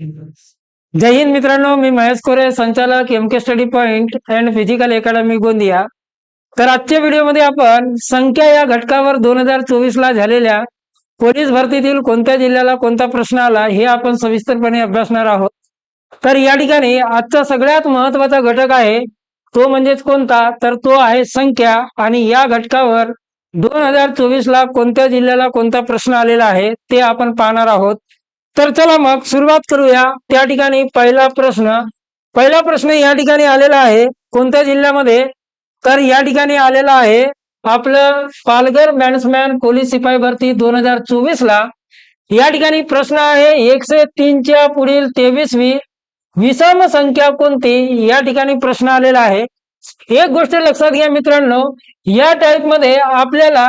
जय हिंद मित्रांनो मी महेश कोरे संचालक M K study point and physical academy Gondia. तर आजच्या व्हिडिओमध्ये आपण संख्या या घटकावर दोन हजार चोवीस ला झालेल्या पोलीस भरतीतील कोणत्या जिल्ह्याला कोणता प्रश्न आला हे आपण सविस्तरपणे अभ्यासणार आहोत. तर या ठिकाणी आजचा सगळ्यात महत्त्वाचा घटक आहे तो म्हणजेच कोणता? तर तो आहे संख्या आणि या घटकावर दोन हजार चोवीस ला कोणत्या जिल्ह्याला कोणता प्रश्न आलेला आहे ते आपण पाहणार आहोत. तर चला मग सुरुवात करूया. त्या ठिकाणी पहिला प्रश्न. पहिला प्रश्न या ठिकाणी आलेला आहे. कोणत्या जिल्ह्यामध्ये? तर या ठिकाणी आलेला आहे आपलं पालघर बॅट्समॅन पोलीस शिपाई भरती दोन हजार चोवीस ला. या ठिकाणी प्रश्न आहे एकशे तीनच्या पुढील तेवीसवी विषम संख्या कोणती? या ठिकाणी प्रश्न आलेला आहे. एक गोष्ट लक्षात घ्या मित्रांनो. या टाईपमध्ये आपल्याला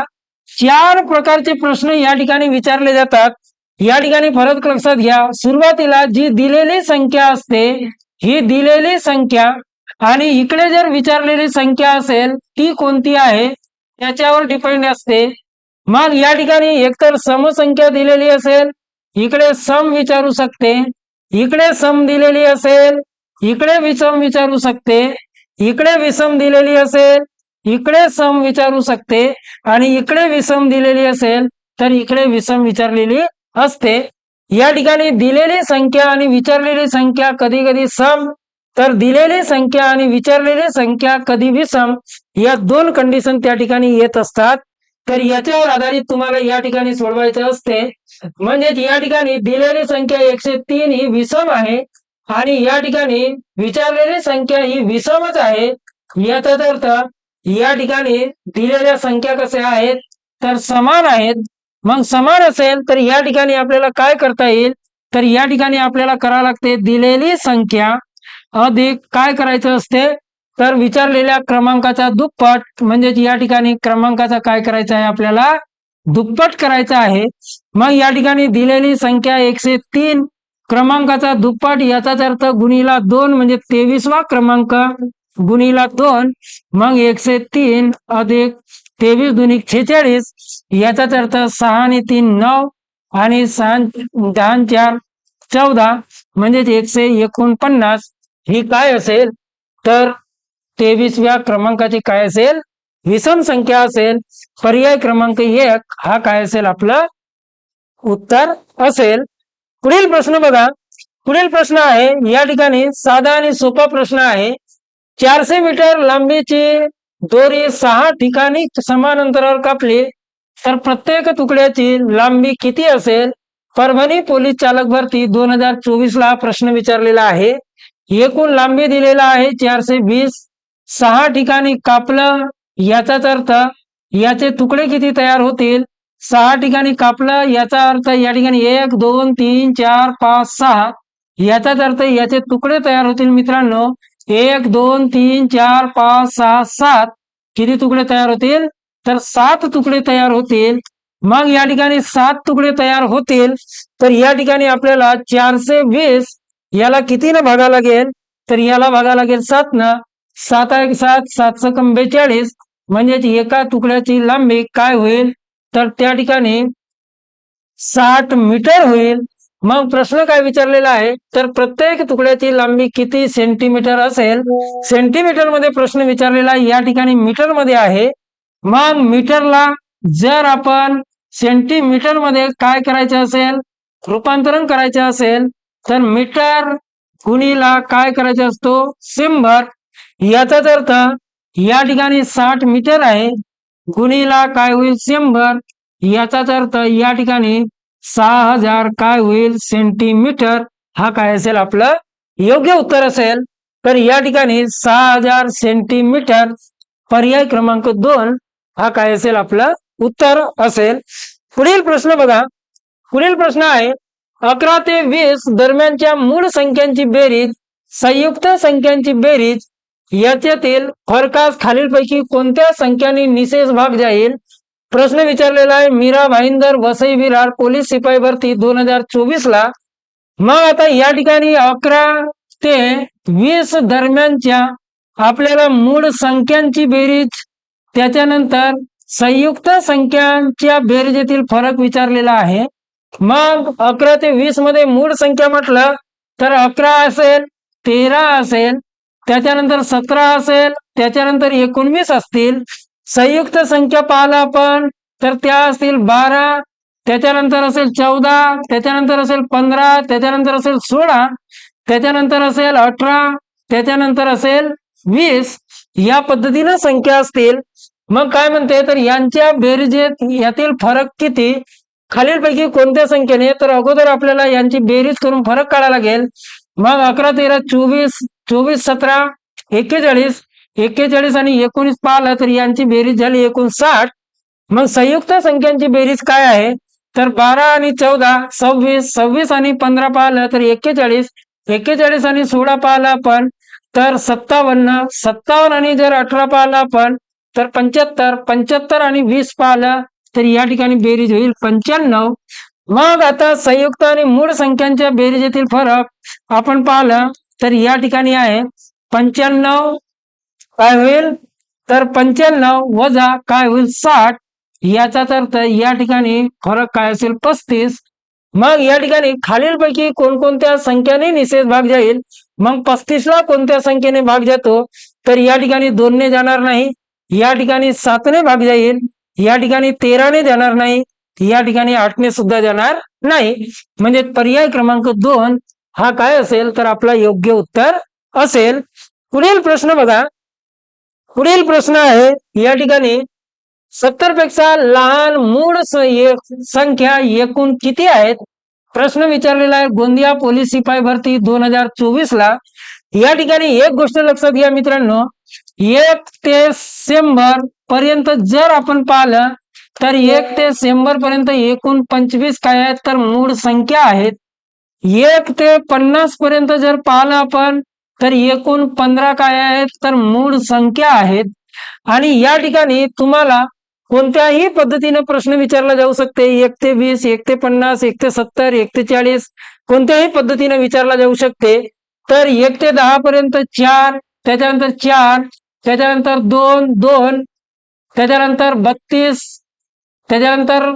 चार प्रकारचे प्रश्न या ठिकाणी विचारले जातात. या ठिकाणी फरक लक्षात घ्या. सुरुवातीला जी दिलेली संख्या असते ही दिलेली संख्या आणि इकडे जर विचारलेली संख्या असेल ती कोणती आहे? त्याच्यावर डिपेंड असते. मग या ठिकाणी एकतर समसंख्या दिलेली असेल इकडे सम विचारू शकते. इकडे सम दिलेली असेल इकडे विषम विचारू शकते. इकडे विषम दिलेली असेल इकडे सम विचारू शकते. आणि इकडे विषम दिलेली असेल तर इकडे विषम विचारलेली असते. या ठिकाणी दिलेली संख्या आणि विचारलेली संख्या कधी कधी सम तर दिलेली संख्या आणि विचारलेली संख्या कधी विषम या दोन कंडिशन त्या ठिकाणी येत असतात. तर याच्यावर आधारित तुम्हाला या ठिकाणी सोडवायचं असते. म्हणजे या ठिकाणी दिलेली संख्या एकशे तीन ही विषम आहे आणि या ठिकाणी विचारलेली संख्या ही विषमच आहे. याचाच अर्थ या ठिकाणी दिलेल्या संख्या कशा आहेत? तर समान आहेत. मग समान असेल तर या ठिकाणी आपल्याला काय करता येईल? तर या ठिकाणी आपल्याला करावं लागते दिलेली संख्या. अधिक काय करायचं असते? तर विचारलेल्या क्रमांकाचा दुप्पट म्हणजे या ठिकाणी क्रमांकाचा काय करायचा आहे आपल्याला? दुप्पट करायचा आहे. मग या ठिकाणी दिलेली संख्या एकशे तीन क्रमांकाचा दुप्पट याचाच अर्थ गुणीला दोन म्हणजे तेवीसवा क्रमांक गुणीला दोन मग एकशे तीन अधिक तेवीस दुनी छेचाळीस याचाच अर्थ सहा आणि तीन नऊ आणि सहा दहा चार चौदा म्हणजेच एकशे एकोणपन्नास. ही काय असेल? तर तेवीसव्या क्रमांकाची काय असेल? विषम संख्या असेल. पर्याय क्रमांक एक हा काय असेल? आपलं उत्तर असेल. पुढील प्रश्न बघा. पुढील प्रश्न आहे या ठिकाणी साधा आणि सोपा प्रश्न आहे. चारशे मीटर लांबीची दोरी सहा ठिकाणी समान अंतरावर कापली तर प्रत्येक तुकड्याची लांबी किती असेल? परभणी पोलीस चालक भरती दोन हजार चोवीस ला प्रश्न विचारलेला आहे. एकूण लांबी दिलेला आहे चारशे वीस. सहा ठिकाणी कापलं याचाच अर्थ याचे तुकडे किती तयार होतील? सहा ठिकाणी कापलं याचा अर्थ या ठिकाणी एक दोन तीन चार पाच सहा. याचाच अर्थ याचे तुकडे तयार होतील मित्रांनो. एक दोन तीन चार पाच सहा सात. किती तुकडे तयार होतील? तर सात तुकडे तयार होतील. मग या ठिकाणी सात तुकडे तयार होतील. तर या ठिकाणी आपल्याला चारशे वीस याला कितीनं भागा लागेल? तर याला भागा लागेल सात न सात एक सात सात सकम बेचाळीस. म्हणजेच एका तुकड्याची लांबी काय होईल? तर त्या ठिकाणी साठ मीटर होईल. मग प्रश्न काय विचारलेला आहे? तर प्रत्येक तुकड्याची लांबी किती सेंटीमीटर असेल? सेंटीमीटरमध्ये प्रश्न विचारलेला या ठिकाणी मीटरमध्ये आहे. मग मीटरला जर आपण सेंटीमीटरमध्ये काय करायचं असेल? रूपांतरण करायचं असेल तर मीटर गुणीला काय करायचं असतो? शंभर. याचाच अर्थ या ठिकाणी साठ मीटर आहे. गुणीला काय होईल? शंभर. याचाच अर्थ या ठिकाणी सहा हजार काय होईल सेंटीमीटर हा काय असेल आपलं? योग्य उत्तर असेल. तर या ठिकाणी सहा हजार सेंटीमीटर पर्याय क्रमांक दोन हा काय असेल आपलं? उत्तर असेल. पुढील प्रश्न बघा. पुढील प्रश्न आहे अकरा ते वीस दरम्यानच्या मूळ संख्यांची बेरीज संयुक्त संख्यांची बेरीज याच्यातील फरकास खालीलपैकी कोणत्या संख्याने निशेष भाग जाईल प्रश्न विचारलेला आहे मीरा भाईंदर वसई विरार पोलीस शिपाई भरती दोन हजार चोवीस ला मग आता या ठिकाणी अकरा ते वीस दरम्यानच्या आपल्याला मूळ संख्यांची बेरीज त्याच्यानंतर संयुक्त संख्यांच्या बेरीजेतील फरक विचारलेला आहे. मग अकरा ते वीसमध्ये मूळ संख्या म्हटलं तर अकरा असेल तेरा असेल त्याच्यानंतर सतरा असेल त्याच्यानंतर एकोणवीस असतील. संयुक्त संख्या पाहिला आपण तर त्या असतील बारा त्याच्यानंतर असेल चौदा त्याच्यानंतर असेल पंधरा त्याच्यानंतर असेल सोळा त्याच्यानंतर असेल अठरा त्याच्यानंतर असेल वीस या पद्धतीनं संख्या असतील. मग काय म्हणते तर यांच्या बेरीजेत यातील फरक किती? खालीलपैकी कोणत्या संख्येने? तर अगोदर आपल्याला यांची बेरीज करून फरक काढायला लागेल. मग अकरा तेरा चोवीस चोवीस सतरा एक्केचाळीस एक्केचाळीस आणि एकोणीस पाहिलं तर यांची बेरीज झाली एकूण साठ मग संयुक्त संख्यांची बेरीज काय आहे? तर बारा आणि चौदा सव्वीस सव्वीस आणि पंधरा पाहिलं तर एक्केचाळीस एक्केचाळीस आणि सोळा पाहिलं आपण तर सत्तावन्न सत्तावन्न आणि जर अठरा पाहिलं आपण तर पंच्याहत्तर पंच्याहत्तर आणि वीस पाहिलं तर या ठिकाणी बेरीज होईल पंच्याण्णव. मग आता संयुक्त आणि मूळ संख्यांच्या बेरीजेतील फरक आपण पाहिलं तर या ठिकाणी आहे पंच्याण्णव काय होईल? तर पंच्याण्णव वजा काय होईल? साठ. याचाच अर्थ या ठिकाणी फरक काय असेल? पस्तीस. मग या ठिकाणी खालीलपैकी कोणकोणत्या संख्याने निषेध भाग जाईल? मग पस्तीसला कोणत्या संख्येने भाग जातो? तर या ठिकाणी दोनने जाणार नाही. या ठिकाणी सातने भाग जाईल. या ठिकाणी तेराने जाणार नाही. या ठिकाणी आठने सुद्धा जाणार नाही. म्हणजे पर्याय क्रमांक दोन हा काय असेल? तर आपला योग्य उत्तर असेल. पुढील प्रश्न बघा. पुढील प्रश्न आहे या ठिकाणी सत्तरपेक्षा लहान मूळ एक- संख्या एकूण किती आहेत? प्रश्न विचारलेला आहे गोंदिया पोलीस शिपाई भरती दोन हजार चोवीस ला. या ठिकाणी एक गोष्ट लक्षात घ्या मित्रांनो एक ते शंभर पर्यंत जर आपण पाहिलं तर एक ते शंभर पर्यंत एकूण पंचवीस काय आहेत? तर मूळ संख्या आहेत. एक ते पन्नास पर्यंत जर पाहिलं आपण तर एकूण पंधरा काय आहेत तर मूळ संख्या आहेत. आणि या ठिकाणी तुम्हाला कोणत्याही पद्धतीने प्रश्न विचारला जाऊ शकते. एक ते वीस एक ते पन्नास एक ते सत्तर एक ते चाळीस कोणत्याही पद्धतीने विचारला जाऊ शकते. तर एक ते दहा पर्यंत चार त्याच्यानंतर चार त्याच्यानंतर दोन दोन त्याच्यानंतर बत्तीस त्याच्यानंतर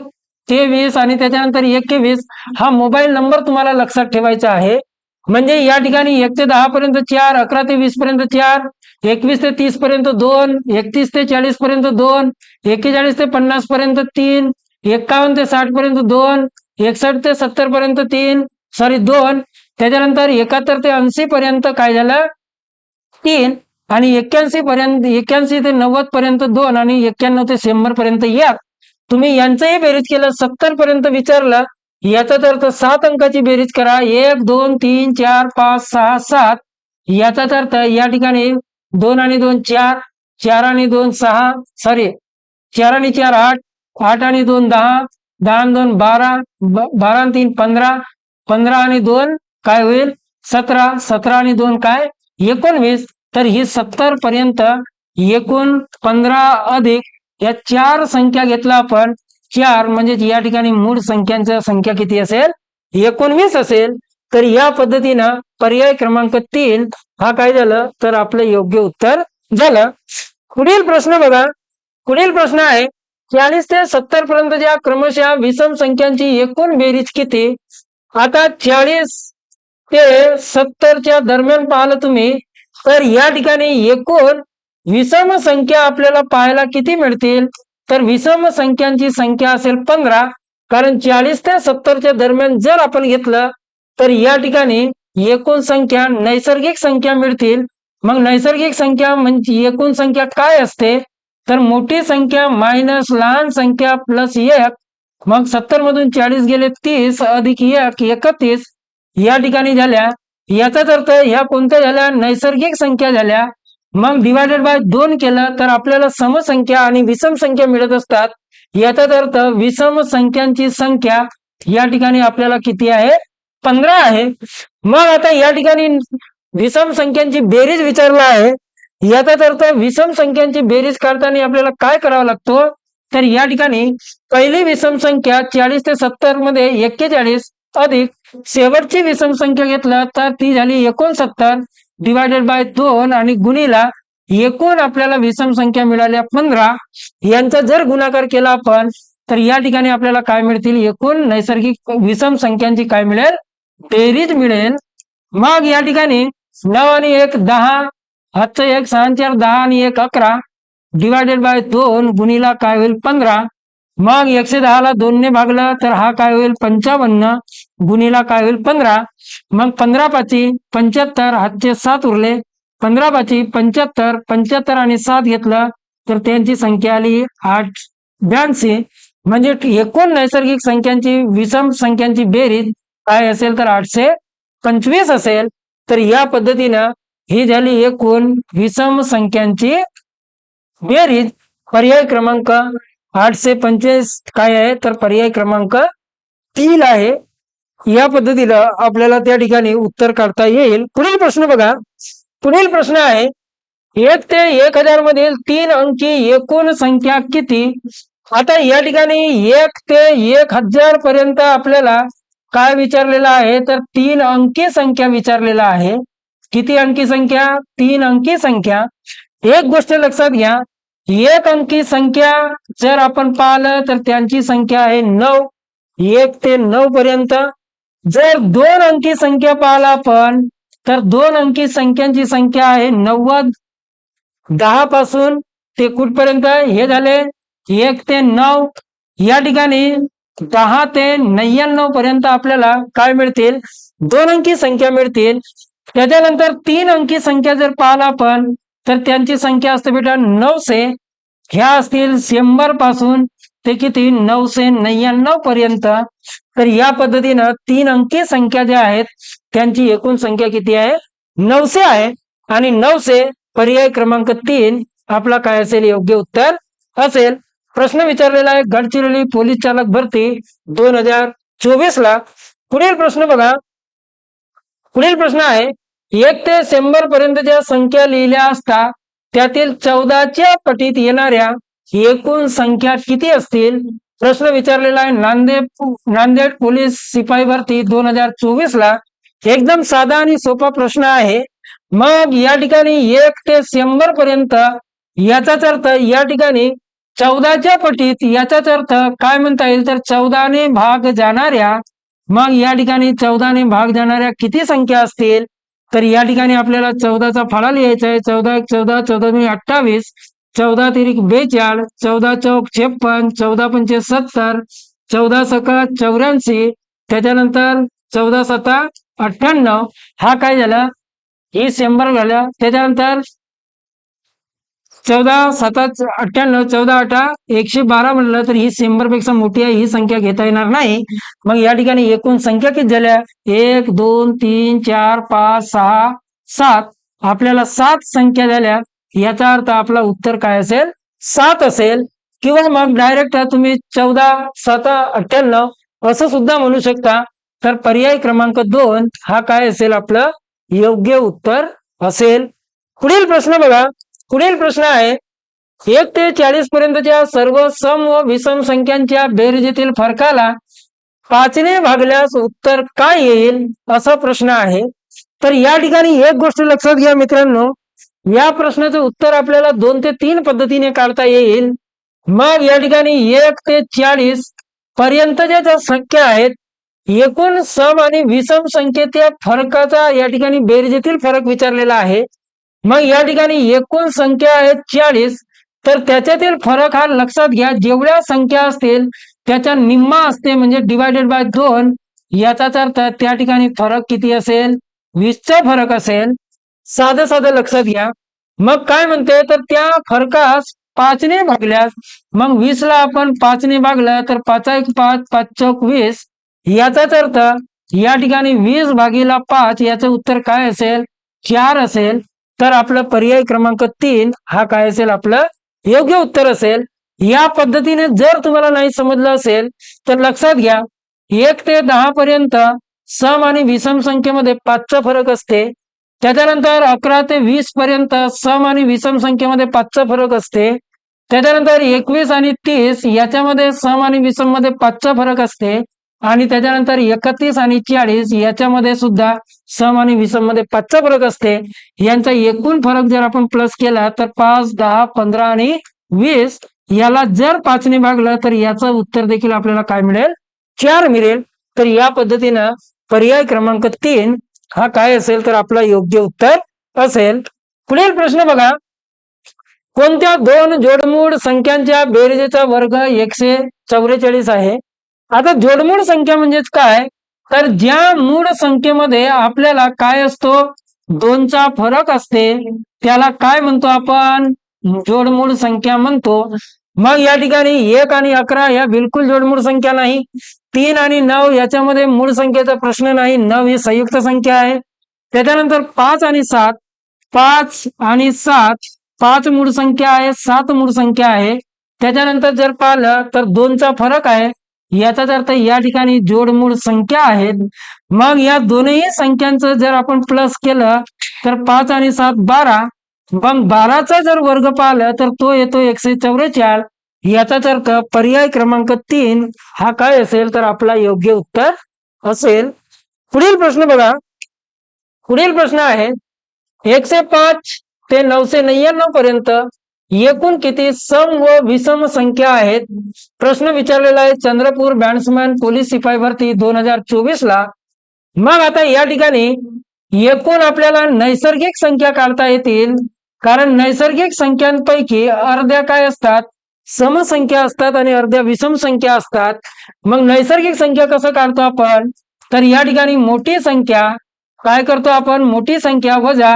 तेवीस आणि त्याच्यानंतर एकवीस हा मोबाईल नंबर तुम्हाला लक्षात ठेवायचा आहे. म्हणजे या ठिकाणी एक ते दहा पर्यंत चार अकरा ते वीस पर्यंत चार एकवीस ते तीस पर्यंत दोन एकतीस ते चाळीस पर्यंत दोन एक्केचाळीस ते पन्नास पर्यंत तीन एक्कावन्न ते साठ पर्यंत दोन एकसष्ट ते सत्तर पर्यंत तीन सॉरी दोन. त्याच्यानंतर एकाहत्तर ते ऐंशी पर्यंत काय झालं? तीन आणि एक्क्याऐंशी पर्यंत एक्क्याऐंशी ते नव्वद पर्यंत दोन आणि एक्क्याण्णव ते शंभर पर्यंत एक. तुम्ही यांचंही बेरीज केलं सत्तर पर्यंत विचारलं याचाच अर्थ सात अंकाची बेरीज करा. एक दोन तीन चार पाच सहा सात. याचाच अर्थ या ठिकाणी दोन आणि दोन चार चार आणि दोन सहा सॉरी चार आणि चार आठ आठ आणि दोन दहा दहा आणि दोन बारा बारा आणि तीन पंधरा पंधरा आणि दोन काय होईल? सतरा सतरा आणि दोन काय? एकोणवीस. तर ही सत्तर पर्यंत एकूण पंधरा अधिक या चार संख्या घेतला आपण. चार म्हणजे या ठिकाणी मूळ संख्यांच्या संख्या किती असेल? एकोणवीस असेल. तर या पद्धतीनं पर्याय क्रमांक तीन हा काय झालं? तर आपलं योग्य उत्तर झालं. पुढील प्रश्न बघा. पुढील प्रश्न आहे चाळीस ते सत्तर पर्यंत ज्या क्रमशः विषम संख्यांची एकूण बेरीज किती? आता चाळीस ते सत्तरच्या दरम्यान पाहिलं तुम्ही तर या ठिकाणी एकूण विषम संख्या आपल्याला पाहायला किती मिळतील? तर विषम संख्यांची संख्या असेल पंधरा. कारण चाळीस ते सत्तरच्या दरम्यान जर आपण घेतलं तर या ठिकाणी एकूण संख्या नैसर्गिक संख्या मिळतील. मग नैसर्गिक संख्या म्हणजे एकूण संख्या काय असते? तर मोठी संख्या मायनस लहान संख्या प्लस एक. मग सत्तर मधून चाळीस गेले तीस अधिक एक एकतीस. या ठिकाणी झाल्या. याचाच अर्थ ह्या कोणत्या झाल्या? नैसर्गिक संख्या झाल्या. मग डिवायडेड बाय दोन केलं तर आपल्याला समसंख्या आणि विषम संख्या मिळत असतात. याचाच अर्थ विषम संख्यांची संख्या या ठिकाणी आपल्याला किती आहे? पंधरा आहे. मग आता या ठिकाणी विषम संख्यांची बेरीज विचारला आहे. याचाच अर्थ विषम संख्यांची बेरीज काढताना आपल्याला काय करावा लागतो? तर या ठिकाणी पहिली विषम संख्या चाळीस ते सत्तरमध्ये एक्केचाळीस अधिक शेवटची विषम संख्या घेतलं तर ती झाली एकोणसत्तर. डिवायडेड बाय दोन आणि गुणीला एकूण आपल्याला विषम संख्या मिळाल्या पंधरा. यांचा जर गुणाकार केला आपण तर या ठिकाणी आपल्याला काय मिळतील? एकूण नैसर्गिक विषम संख्यांची काय मिळेल? बेरीज मिळेल. मग या ठिकाणी नऊ आणि एक दहा. हातचं एक सहा चार दहा आणि एक अकरा. डिवायडेड बाय दोन गुणीला काय होईल? पंधरा. मग एकशे दहाला दोनने भागलं तर हा काय होईल? पंचावन्न. गुणीला काय होईल? पंधरा. मग पंधरा पाची पंच्याहत्तर हातचे सात उरले. पंधरा पाची पंच्याहत्तर पंच्याहत्तर आणि सात घेतलं तर त्यांची संख्या आली आठ ब्याऐंशी. म्हणजे एकूण नैसर्गिक संख्यांची विषम संख्यांची बेरीज काय असेल तर आठशे पंचवीस असेल. तर या पद्धतीनं ही झाली एकूण विषम संख्यांची बेरीज. पर्याय क्रमांक आठशे पंचवीस काय आहे? तर पर्याय क्रमांक तीन आहे. या पद्धतीला आपल्याला त्या ठिकाणी उत्तर काढता येईल. पुढील प्रश्न बघा. पुढील प्रश्न आहे एक ते एक हजार मधील तीन अंकी एकूण संख्या किती? आता या ठिकाणी एक ते एक हजार पर्यंत आपल्याला काय विचारलेलं आहे? तर तीन अंकी संख्या विचारलेला आहे. किती अंकी संख्या? तीन अंकी संख्या. एक गोष्ट लक्षात घ्या. एक अंकी संख्या जर आपण पाहिलं तर त्यांची संख्या आहे नऊ. एक ते नऊ पर्यंत जर दोन अंकी संख्या पाहिला आपण तर दोन अंकी संख्यांची संख्या आहे नव्वद. दहा पासून ते कुठपर्यंत हे झाले एक ते नऊ. या ठिकाणी दहा ते नव्याण्णव पर्यंत आपल्याला काय मिळतील? दोन अंकी संख्या मिळतील. त्याच्यानंतर तीन अंकी संख्या जर पाहिला आपण तर त्यांची संख्या असते बेटा नऊशे. ह्या असतील शंभरपासून ते किती? नऊशे नव्याण्णव पर्यंत. तर या पद्धतीनं तीन अंकी संख्या ज्या आहेत त्यांची एकूण संख्या किती आहे? नऊशे आहे. आणि नऊशे पर्याय क्रमांक तीन आपला काय असेल? योग्य उत्तर असेल. प्रश्न विचारलेला आहे गडचिरोली पोलीस चालक भरती दोन हजार चोवीस ला पुढील प्रश्न बघा. पुढील प्रश्न आहे एक ते शंभर पर्यंतच्या संख्या लिहिल्या असता त्यातील चौदाच्या पटीत येणाऱ्या एकूण संख्या किती असतील? प्रश्न विचारलेला आहे. नांदेड नांदेड पोलीस शिपाई भरती दोन हजार चोवीस ला. एकदम साधा आणि सोपा प्रश्न आहे. मग या ठिकाणी एक ते शंभर पर्यंत याचाच अर्थ या ठिकाणी चौदाच्या पटीत याचाच अर्थ काय म्हणता येईल? तर चौदाने भाग जाणाऱ्या मग या ठिकाणी चौदाने भाग जाणाऱ्या किती संख्या असतील? तर या ठिकाणी आपल्याला चौदाचा फळा लिहायचा आहे. चौदा एक चौदा चौदा दोन अठ्ठावीस. चौदा तिरिक बेचाळ चौदा चौक छप्पन चौदा पंचे सत्तर चौदा सका चौऱ्याऐंशी त्याच्यानंतर चौदा सत्ता अठ्ठ्याण्णव. हा काय झाला? ही शंभर झालं. त्याच्यानंतर चौदा सता अठ्ठ्याण्णव चौदा अठरा एकशे बारा म्हणलं तर ही शंभरपेक्षा मोठी आहे ही संख्या घेता येणार नाही. मग या ठिकाणी एकूण संख्या किती झाल्या? एक दोन तीन चार पाच सहा सात. आपल्याला सात संख्या झाल्या. याचा अर्थ आपला उत्तर काय असेल? सात असेल. किंवा मग डायरेक्ट तुम्ही चौदा सात अठ्ठ्याण्णव असं सुद्धा म्हणू शकता. तर पर्याय क्रमांक दोन हा काय असेल आपलं? योग्य उत्तर असेल. पुढील प्रश्न बघा. पुढील प्रश्न आहे एक ते चाळीस पर्यंतच्या सर्व सम व विषम संख्यांच्या बेरजेतील फरकाला पाचने भागल्यास उत्तर काय येईल? असा प्रश्न आहे. तर या ठिकाणी एक गोष्ट लक्षात घ्या मित्रांनो. या प्रश्नाचं उत्तर आपल्याला दोन ते तीन पद्धतीने काढता येईल. मग या ठिकाणी एक ते चाळीस पर्यंतच्या ज्या संख्या आहेत एकूण सम आणि विषम या फरकाचा या ठिकाणी बेरजेतील फरक विचारलेला आहे. मग या ठिकाणी एकूण संख्या आहेत चाळीस तर त्याच्यातील फरक हा लक्षात घ्या जेवढ्या संख्या असतील त्याच्या निम्मा असते म्हणजे डिवायडेड बाय दोन याचा तर त्या ठिकाणी फरक किती असेल? वीसचा फरक असेल. साधं साधं लक्षात घ्या. मग काय म्हणते तर त्या फरकास पाचने भागल्यास मग वीस ला आपण पाचने भागलं तर पाचा एक पाच पाच चौक वीस. याचाच अर्थ या ठिकाणी वीस भागीला पाच याचं उत्तर काय असेल? चार असेल. तर आपलं पर्याय क्रमांक तीन हा काय असेल? आपलं योग्य उत्तर असेल. या पद्धतीने जर तुम्हाला नाही समजलं असेल तर लक्षात घ्या. एक ते दहा पर्यंत सम आणि विषम संख्येमध्ये पाचचा फरक असते. त्याच्यानंतर अकरा ते वीस पर्यंत सम आणि विषम संख्येमध्ये पाचचा फरक असते. त्याच्यानंतर एकवीस आणि तीस याच्यामध्ये सम आणि विषममध्ये पाचचा फरक असते. आणि त्याच्यानंतर एकतीस आणि चाळीस याच्यामध्ये सुद्धा सम आणि विषममध्ये पाचचा फरक असते. यांचा एकूण फरक जर आपण प्लस केला तर पाच दहा पंधरा आणि वीस याला जर पाचने भागलं तर याचं उत्तर देखील आपल्याला काय मिळेल? चार मिळेल. तर या पद्धतीनं पर्याय क्रमांक तीन हा काय असेल तर आपला योग्य उत्तर असेल. पुढील प्रश्न बघा. कोणत्या दोन जोडमूळ संख्यांच्या बेरजेचा वर्ग एकशे चौवेचाळीस आहे? आता जोडमूळ संख्या म्हणजेच काय? तर ज्या मूळ संख्येमध्ये आपल्याला काय असतो? दोनचा फरक असते. त्याला काय म्हणतो आपण? जोडमूळ संख्या म्हणतो. मग या ठिकाणी एक आणि अकरा या बिलकुल जोडमूळ संख्या नाही. तीन आणि नऊ याच्यामध्ये मूळ संख्येचा प्रश्न नाही. नऊ ही संयुक्त संख्या आहे. त्याच्यानंतर पाच आणि सात पाच आणि सात पाच मूळ संख्या आहे सात मूळ संख्या आहे. त्याच्यानंतर जर पाहिलं तर दोनचा फरक आहे. याचाच अर्थ या ठिकाणी जोडमूळ संख्या आहेत. मग या दोनही संख्यांचं जर आपण प्लस केलं तर पाच आणि सात बारा. मग बाराचा जर वर्ग पाहिलं तर तो येतो एकशे चौवेचाळ याचा तर पर्याय क्रमांक तीन हा काय असेल तर आपला योग्य उत्तर असेल. पुढील प्रश्न बघा. पुढील प्रश्न आहे एकशे पाच ते नऊशे नव्याण्णव पर्यंत एकूण किती सम व विषम संख्या आहेत? प्रश्न विचारलेला आहे चंद्रपूर बॅट्समॅन पोलीस शिपाई भरती दोन हजार चोवीस ला. मग आता या ठिकाणी एकूण आपल्याला नैसर्गिक संख्या काढता येतील. कारण नैसर्गिक संख्यांपैकी अर्ध्या काय असतात? समसंख्या असतात आणि अर्ध्या विषम संख्या असतात. मग नैसर्गिक संख्या कसं काढतो आपण? तर या ठिकाणी मोठी संख्या काय करतो आपण? मोठी संख्या वजा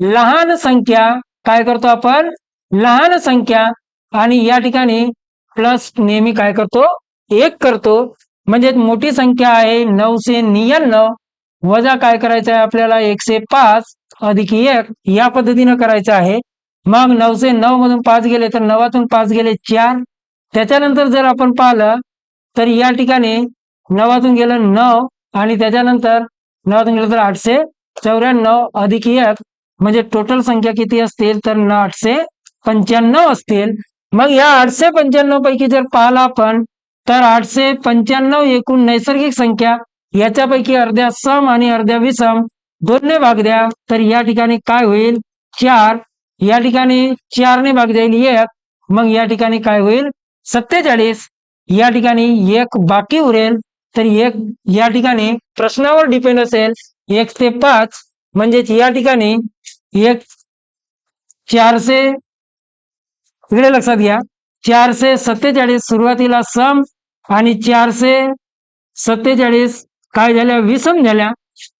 लहान संख्या काय करतो आपण? लहान संख्या. आणि या ठिकाणी प्लस नेहमी काय करतो? एक करतो. म्हणजे मोठी संख्या आहे नऊशे नियाण्णव वजा काय करायचं आहे आपल्याला? एकशे पाच अधिक एक या पद्धतीनं करायचं आहे. मग नऊशे नऊ मधून पाच गेले तर नवातून पाच गेले चार. त्याच्यानंतर जर आपण पाहिलं तर या ठिकाणी नवातून गेलं नऊ आणि त्याच्यानंतर नवातून गेलं तर आठशे चौऱ्याण्णव अधिक एक म्हणजे टोटल संख्या किती असतील? तर न आठशे पंच्याण्णव असतील. मग या आठशे पंच्याण्णव पैकी जर पाहिलं आपण तर आठशे पंच्याण्णव एकूण नैसर्गिक संख्या याच्यापैकी अर्ध्या सम आणि अर्ध्या विषम दोनने भाग द्या तर या ठिकाणी काय होईल? चार. या ठिकाणी चारने भाग जाईल एक. मग या ठिकाणी काय होईल? सत्तेचाळीस. या ठिकाणी एक बाकी उरेल तर एक या ठिकाणी प्रश्नावर डिपेंड असेल. एक ते पाच म्हणजेच या ठिकाणी एक चारशे इकडे लक्षात घ्या. चारशे सत्तेचाळीस सुरुवातीला सम आणि चारशे सत्तेचाळीस काय झाल्या? विषम झाल्या.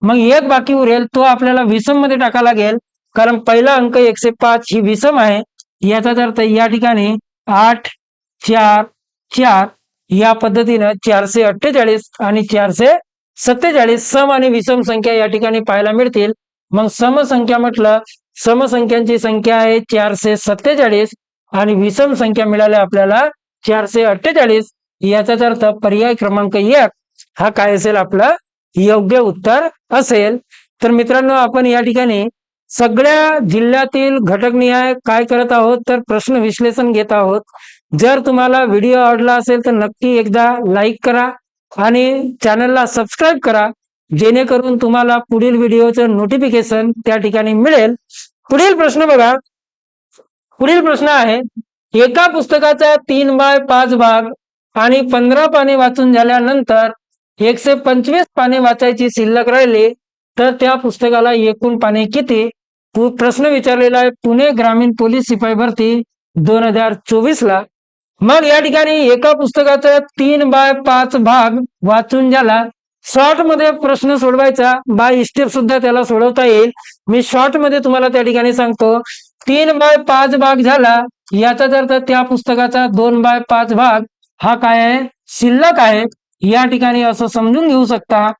मग एक बाकी उरेल तो आपल्याला विषममध्ये टाका लागेल. कारण पहिला अंक एकशे पाच ही विषम आहे. याचाच अर्थ या ठिकाणी आठ चार चार या पद्धतीनं चारशे अठ्ठेचाळीस आणि चारशे सत्तेचाळीस सम आणि विषम संख्या या ठिकाणी पाहायला मिळतील. मग समसंख्या म्हटलं समसंख्यांची संख्या आहे चारशे सत्तेचाळीस आणि विषम संख्या मिळाल्या आपल्याला चारशे अठ्ठेचाळीस. याचाच अर्थ पर्याय क्रमांक एक हा काय असेल आपला? योग्य उत्तर असेल. तर मित्रांनो आपण या ठिकाणी सगळ्या जिल्ह्यातील घटकनिहाय काय करत आहोत तर प्रश्न विश्लेषण घेत आहोत. जर तुम्हाला व्हिडिओ आवडला असेल तर नक्की एकदा लाईक करा आणि चॅनलला सबस्क्राईब करा. जेणेकरून तुम्हाला पुढील व्हिडिओचं नोटिफिकेशन त्या ठिकाणी मिळेल. पुढील प्रश्न बघा. पुढील प्रश्न आहे एका पुस्तकाचा तीन बाय पाच भाग आणि पंधरा पाने वाचून झाल्यानंतर एकशे पंचवीस पाने वाचायची शिल्लक राहिली तर त्या पुस्तकाला एकूण पाने किती? प्रश्न विचारलेला आहे पुणे ग्रामीण पोलीस शिपाई भरती दोन हजार चोवीस ला मग या ठिकाणी एका पुस्तकाचा तीन बाय पाच भाग वाचून झाला. शॉर्टमध्ये प्रश्न सोडवायचा बाय स्टेप सुद्धा त्याला सोडवता येईल. मी शॉर्टमध्ये तुम्हाला त्या ठिकाणी सांगतो तीन बाय पाच भाग झाला. याचा अर्थ त्या पुस्तकाचा दोन बाय पाच भाग हा काय आहे? शिल्लक आहे. या ठिकाणी असं समजून घेऊ शकता.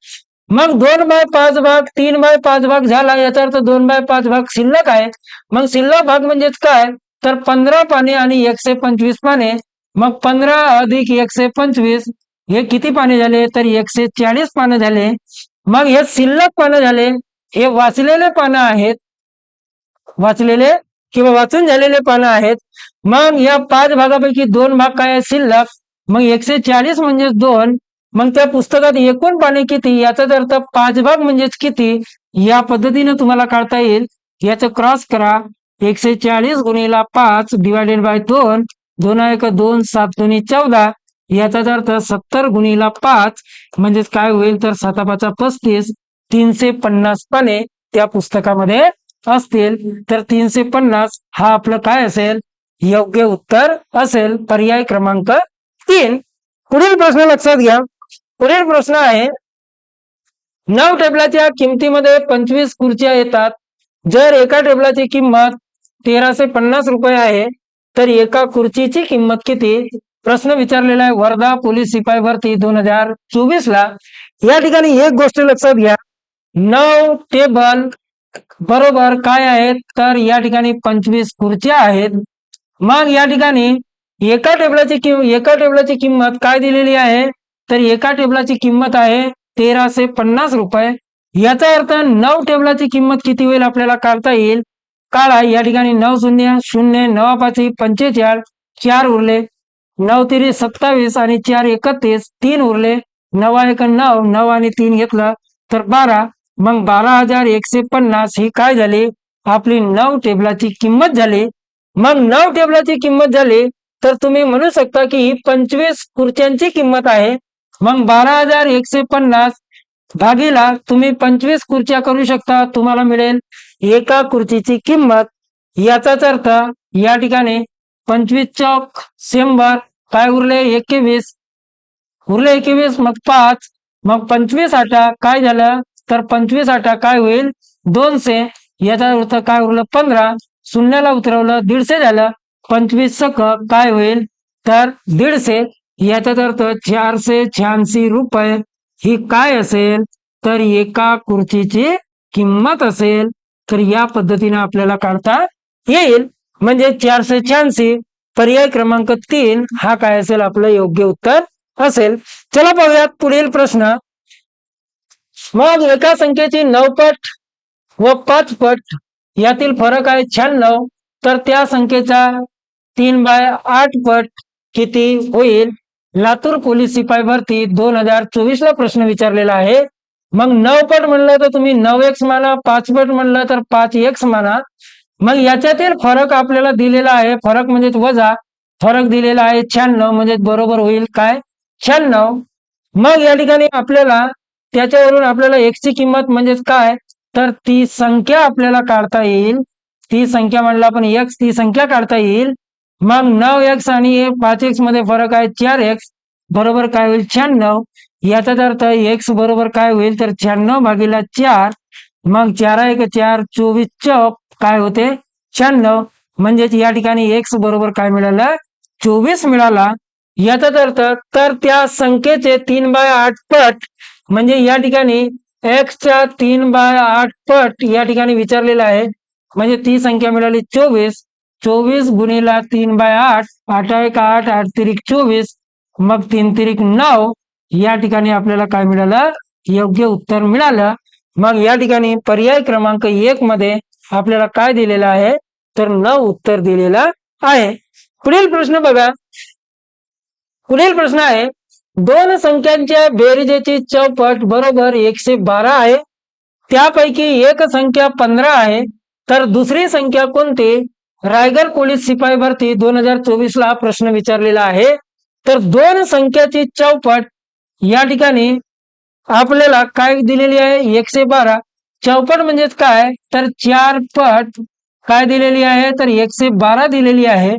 मग दोन बाय पाच भाग तीन बाय पाच भाग झाला याचा अर्थ दोन बाय पाच भाग शिल्लक आहे. मग शिल्लक भाग म्हणजेच काय? तर पंधरा पाने आणि एकशे पंचवीस पाने. मग पंधरा अधिक एकशे पंचवीस हे किती पाने झाले? तर एकशे चाळीस पानं झाले. मग हे शिल्लक पानं झाले. हे वाचलेले पानं आहेत. वाचलेले किंवा वाचून झालेले पानं आहेत. मग या पाच भागापैकी दोन भाग काय शिल्लक. मग एकशे चाळीस म्हणजे दोन. मग त्या पुस्तकात एकूण पाने किती? याचाच अर्थ पाच भाग म्हणजेच किती? या पद्धतीने तुम्हाला काढता येईल. याचं क्रॉस करा. एकशे चाळीस गुणीला पाच डिवायडेड बाय दोन. दोन एक दोन सात दोन्ही चौदा. याचाच अर्थ सत्तर गुणीला पाच म्हणजेच काय होईल तर साता पाचा पस्तीस. तीनशे पन्नास पाने त्या पुस्तकामध्ये असतील. तर तीनशे पन्नास हा आपलं काय असेल? योग्य उत्तर असेल. पर्याय क्रमांक तीन. पुढील प्रश्न लक्षात घ्या. पुढील प्रश्न आहे. नऊ टेबलाच्या किमतीमध्ये पंचवीस खुर्च्या येतात. जर एका टेबलाची किंमत तेराशे पन्नास रुपये आहे तर एका खुर्चीची किंमत किती? प्रश्न विचारलेला आहे वर्धा पोलीस शिपाई भरती दोन हजार चोवीस ला. या ठिकाणी एक गोष्ट लक्षात घ्या. नऊ टेबल बरोबर काय आहेत? तर या ठिकाणी पंचवीस खुर्च्या आहेत. मग या ठिकाणी एका टेबलाची किंमत एका टेबलाची किंमत काय दिलेली आहे? तर एका टेबलाची किंमत आहे तेराशे पन्नास रुपये. याचा अर्थ नऊ टेबलाची किंमत किती होईल आपल्याला काढता येईल? काढा. या ठिकाणी नऊ शून्य शून्य नवा पाची पंचेचाळ चार उरले. नऊ तिरी सत्तावीस आणि चार एकतीस तीन उरले. नवा एक नऊ नऊ आणि तीन घेतलं तर बारा. मग बारा हजार एकशे पन्नास ही काय झाली? आपली नऊ टेबलाची किंमत झाली. मग नऊ टेबलाची किंमत झाली तर तुम्ही म्हणू शकता की ही पंचवीस खुर्च्यांची किंमत आहे. मग बारा हजार एकशे पन्नास भागीला तुम्ही पंचवीस खुर्च्या करू शकता तुम्हाला मिळेल एका खुर्चीची किंमत. याचाच अर्थ या ठिकाणी पंचवीस चौक शंभर काय उरले? एकवीस. उरले एकवीस मग पाच. मग पंचवीस आटा काय झालं? तर पंचवीस आटा काय होईल? दोनशे. याचा अर्थ काय उरलं? पंधरा. शून्याला उतरवलं दीडशे झालं. पंचवीस सक काय होईल? तर दीडशे. याचाच अर्थ चारशे शहाऐंशी रुपये ही काय असेल? तर एका खुर्चीची किंमत असेल तर या पद्धतीने आपल्याला काढता येईल. म्हणजे चारशे शहाऐंशी पर्याय क्रमांक तीन हा काय असेल? आपलं योग्य उत्तर असेल. चला पाहूयात पुढील प्रश्न. मग एका संख्येची नऊ पट व पाच पट यातील फरक आहे शहाण्णव. तर त्या संख्येचा तीन बाय आठ पट किती होईल? लातूर पोलीस शिपाई भरती दोन हजार चोवीस ला प्रश्न विचारलेला आहे. मग नऊ पट म्हणलं तर तुम्ही नऊ एक्स माना पाच पट म्हणलं तर पाच एक्स माना. मग याच्यातील फरक आपल्याला दिलेला आहे. फरक म्हणजे वजा. फरक दिलेला आहे शहाण्णव म्हणजे बरोबर होईल काय? शहाण्णव. मग या ठिकाणी आपल्याला त्याच्यावरून आपल्याला एक्सची किंमत म्हणजेच काय? तर ती संख्या आपल्याला काढता येईल. ती संख्या म्हणलं आपण एक्स ती संख्या काढता येईल. मग नऊ एक्स आणि पाच एक्समध्ये फरक आहे चार एक्स बरोबर काय होईल शहाण्णव. याचाच अर्थ एक्स बरोबर काय होईल तर शहाण्णव भागीला चार. मग चार एक चार चोवीस चौक काय होते? शहाण्णव. म्हणजेच या ठिकाणी एक्स बरोबर काय मिळालं? चोवीस मिळाला. याचाच अर्थ तर त्या संख्येचे तीन बाय आठ पट म्हणजे या ठिकाणी एक्सच्या तीन बाय आठ पट या ठिकाणी विचारलेला आहे. म्हणजे ती संख्या मिळाली चोवीस. चोवीस गुणिला तीन बाय आठ आठ एक आठ आठ तिरिक चोवीस मग तीन तिरिक नऊ या ठिकाणी आपल्याला काय मिळालं? योग्य उत्तर मिळालं. मग या ठिकाणी पर्याय क्रमांक एक मध्ये आपल्याला काय दिलेलं आहे? तर नऊ उत्तर दिलेलं आहे. पुढील प्रश्न बघा. पुढील प्रश्न आहे दोन संख्यांच्या बेरजेची चौपट बरोबर एकशे बारा आहे. त्यापैकी एक संख्या पंधरा आहे. तर दुसरी संख्या कोणती? रायगड पोलीस शिपाई भरती दोन हजार चोवीस ला हा प्रश्न विचारलेला आहे. तर दोन संख्याची चौपट या ठिकाणी आपल्याला काय दिलेली आहे? एकशे बारा. चौपट म्हणजेच काय? तर चार पट काय दिलेली आहे? तर एकशे बारा दिलेली आहे.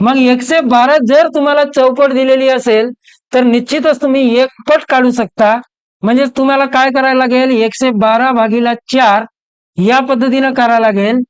मग एकशे बारा जर तुम्हाला चौपट दिलेली असेल तर निश्चितच तुम्ही एक पट काढू शकता. म्हणजे तुम्हाला काय करायला लागेल? एकशे बारा भागीला चार या पद्धतीनं करायला लागेल.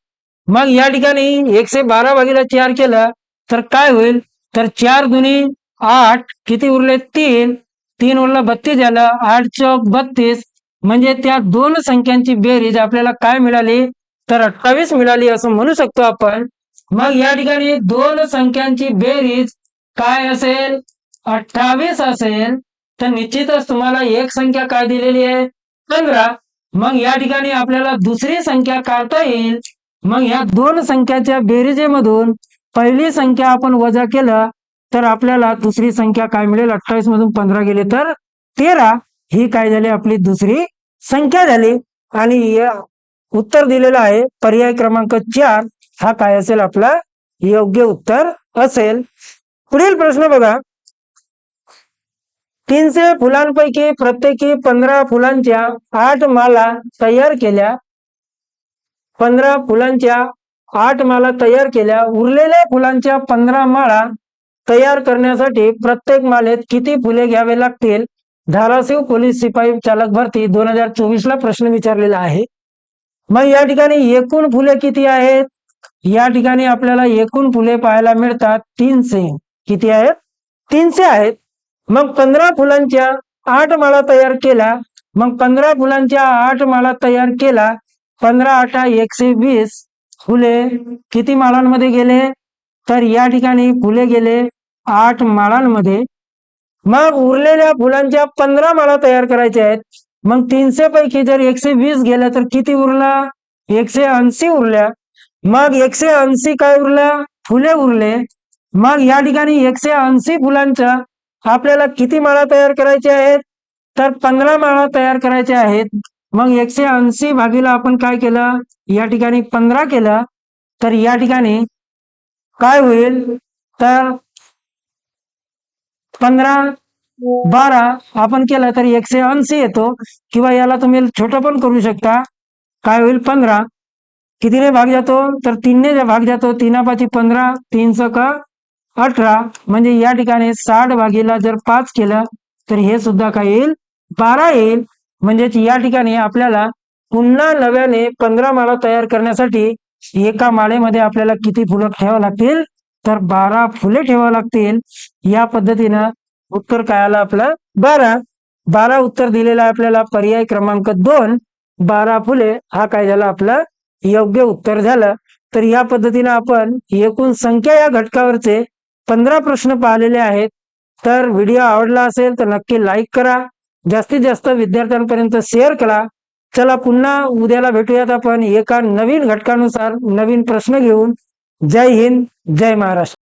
मग या ठिकाणी एकशे बारा भागीला चार केलं तर काय होईल? तर चार दुनी आठ किती उरले? तीन. तीन उरलं बत्तीस झालं आठ चौक बत्तीस. म्हणजे त्या दोन संख्यांची बेरीज आपल्याला काय मिळाली? तर अठ्ठावीस मिळाली असं म्हणू शकतो आपण. मग या ठिकाणी दोन संख्यांची बेरीज काय असेल? अठ्ठावीस असेल. तर निश्चितच तुम्हाला एक संख्या काय दिलेली आहे? पंधरा. मग या ठिकाणी आपल्याला दुसरी संख्या काढता येईल. मग या दोन संख्याच्या बेरीजेमधून पहिली संख्या आपण वजा केलं तर आपल्याला दुसरी संख्या काय मिळेल? अठ्ठावीस मधून पंधरा गेले तर तेरा. ही काय झाली? आपली दुसरी संख्या झाली. आणि या उत्तर दिलेलं आहे पर्याय क्रमांक चार. हा काय असेल? आपला योग्य उत्तर असेल. पुढील प्रश्न बघा. तीनशे फुलांपैकी प्रत्येकी पंधरा फुलांच्या आठ माला तयार केल्या. पंधरा फुलांच्या आठ माला तयार केल्या. उरलेल्या फुलांच्या पंधरा माळा तयार करण्यासाठी प्रत्येक मालेत किती फुले घ्यावे लागतील? धाराशिव पोलीस शिपाई चालक भरती दोन हजार चोवीस ला प्रश्न विचारलेला आहे. मग या ठिकाणी एकूण फुले किती आहेत? या ठिकाणी आपल्याला एकूण फुले पाहायला मिळतात. तीनशे. किती आहेत? तीनशे आहेत. मग पंधरा फुलांच्या आठ माळा तयार केल्या. मग पंधरा फुलांच्या आठ माळा तयार केला पंधरा अठरा एकशे वीस फुले किती माळांमध्ये गेले? तर या ठिकाणी फुले गेले आठ माळांमध्ये. मग उरलेल्या फुलांच्या पंधरा माळा तयार करायच्या आहेत. मग तीनशे पैकी जर एकशे वीस गेल्या तर किती उरला? एकशे ऐंशी उरल्या. मग एकशे ऐंशी काय उरल्या फुले उरले. मग या ठिकाणी एकशे ऐंशी फुलांच्या आपल्याला किती माळा तयार करायच्या आहेत? तर पंधरा माळा तयार करायच्या आहेत. मग एकशे ऐंशी भागीला आपण काय केलं? या ठिकाणी पंधरा केलं. तर या ठिकाणी काय होईल? तर पंधरा बारा आपण केलं तर एकशे ऐंशी येतो. किंवा याला तुम्ही छोटं पण करू शकता. काय होईल? पंधरा. कितीने भाग जातो? तर तीनने भाग जातो तीनापाची पंधरा तीन का अठरा. म्हणजे या ठिकाणी साठ भागीला जर पाच केलं तर हे सुद्धा काय येईल? बारा येईल. म्हणजेच या ठिकाणी आपल्याला पुन्हा नव्याने पंधरा माळा तयार करण्यासाठी एका माळेमध्ये आपल्याला किती फुलं ठेवावं लागतील? तर बारा फुले ठेवावं लागतील. या पद्धतीनं उत्तर काय आलं आपलं. बारा. बारा उत्तर दिलेला आपल्याला पर्याय क्रमांक दोन. बारा फुले हा काय झाला आपलं? योग्य उत्तर झालं. तर या पद्धतीनं आपण एकूण संख्या या घटकावरचे पंधरा प्रश्न पाहिलेले आहेत. तर व्हिडिओ आवडला असेल तर नक्की लाईक करा. जास्तीत जास्त विद्यार्थ्यांपर्यंत शेअर करा चला पुन्हा उद्याला भेटूयात आपण एका नवीन घटकानुसार नवीन प्रश्न घेऊन. जय हिंद जय महाराष्ट्र.